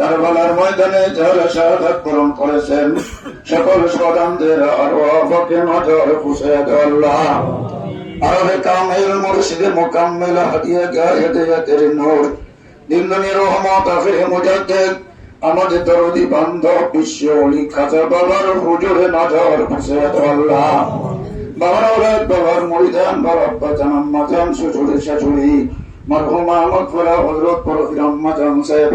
কারবালার ময়দানে যারা শাহাদাত পূরণ করেছেন। সকল সদানদের আরওয়াহকে নজর পুষে আল্লাহ আরবে কামিল মুর্শিদে মুকাম্মিল হাদিয়া গায়িয়াতের নূর। দিন দুনিয়ার রহমত আখিরে মুজাদ্দিদ। আমাদের দরদি বান্ধব বিশ্ব অলি খাজা বাবার হুজুরে নজর পুষে আল্লাহ বাবার ওলাদ বাবার মরিদান বাবার আব্বা জান, আম্মা শ্বশুরে, শাশুড়ি, মরহুমা মকফরা হজরত পরফির আম্মা জান, সাহেব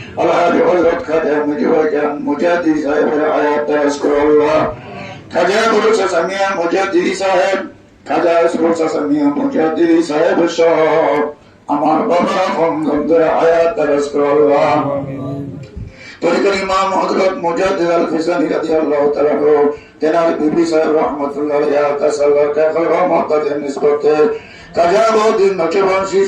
মুজি ভাইজান মুজাদ্দিদি সাহেবের আয়াত তরস করো আল্লাহ খাজা গুরু সামিয়া মুজাদ্দিদি সাহেব খাজা গুরু সামিয়া মুজাদ্দিদি সাহেব সহ আমার বাবা ফন্দর আয়াত তরস করো তরিকার ইমাম হযরত মুজাদ্দিদ আল ফিসানি রাদিয়াল্লাহু তাআলা তেনার বিবি সাহেব রাহমাতুল্লাহ আলাইহা তাসাল্লাহ কাফল রহমতের নিসবতে কাজা বহুদিন নচবান শীষ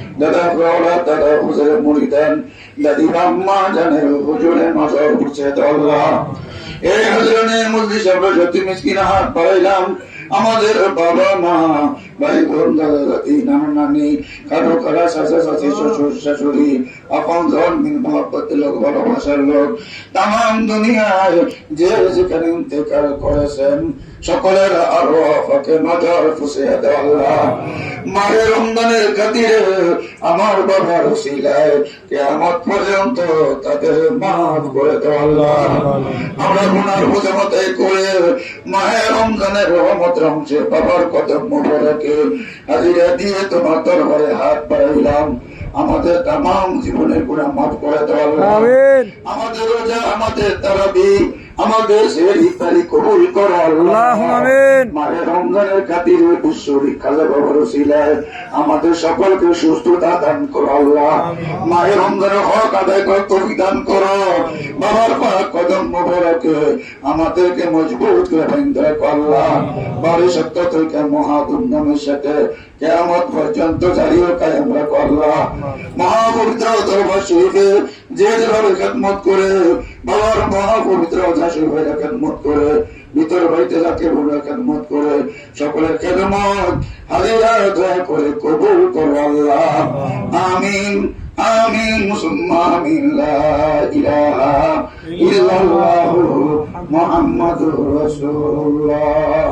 আমাদের বাবা মা ভাই বোন দাদা দাদি নানা নানি কারও কারা শাশা শাশি শ্বশুর শাশুড়ি আপন জন মিল মহব্বতের লোক, ভালোবাসার লোক তাম দুনিয়ায় যে যেখানে ইন্তেকাল করেছেন সকলের আরও ফাঁকে মাজার ফুসে আল্লাহ। মাহে রমজানের খাতিরে আমার বাবার শিলায় কেয়ামত পর্যন্ত তাদের মাফ করে দেওয়াল্লাহ আমরা গুনার বোঝা মতে করে মাহে রমজানের রহমত রমছে বাবার কদম মোবারকে হাজিরা দিয়ে তোমার তরবারে হাত পাড়াইলাম আমাদের তাম জীবনের গুণা মাফ করে দেওয়াল্লাহ আমাদের রোজা আমাদের তারাবি আমাদের সেই ইফতারি কবুল করো আল্লাহ। মাহে রমজানের খাতির বিশ্বরী কাজা বাবার ছিলেন আমাদের সকলকে সুস্থতা দান করো আল্লাহ। মাহে রমজানের হক আদায় কর তুমি দান করো। বাবার পা কদম মোবারকে আমাদেরকে মজবুত করে ভেন্দর আল্লাহ। বারে সত্য থেকে মহা ধুমধামের সাথে কেয়ামত পর্যন্ত জারি কায়েম আমরা আল্লাহ। মহাপবিত্র দরবার শরীফের যে যেভাবে খেদমত করে, বাবার মহাপবিত্র অজা শরীফের খেদমত করে, ভিতর বাড়িতে যাকে ভুলে খেদমত করে, সকলের খেদমত হাজিরা দয়া করে কবুল করো আল্লাহ। আমিন আমিন, মুসলমান ইলাহা ইল্লাল্লাহু মুহাম্মাদুর রাসূলুল্লাহ।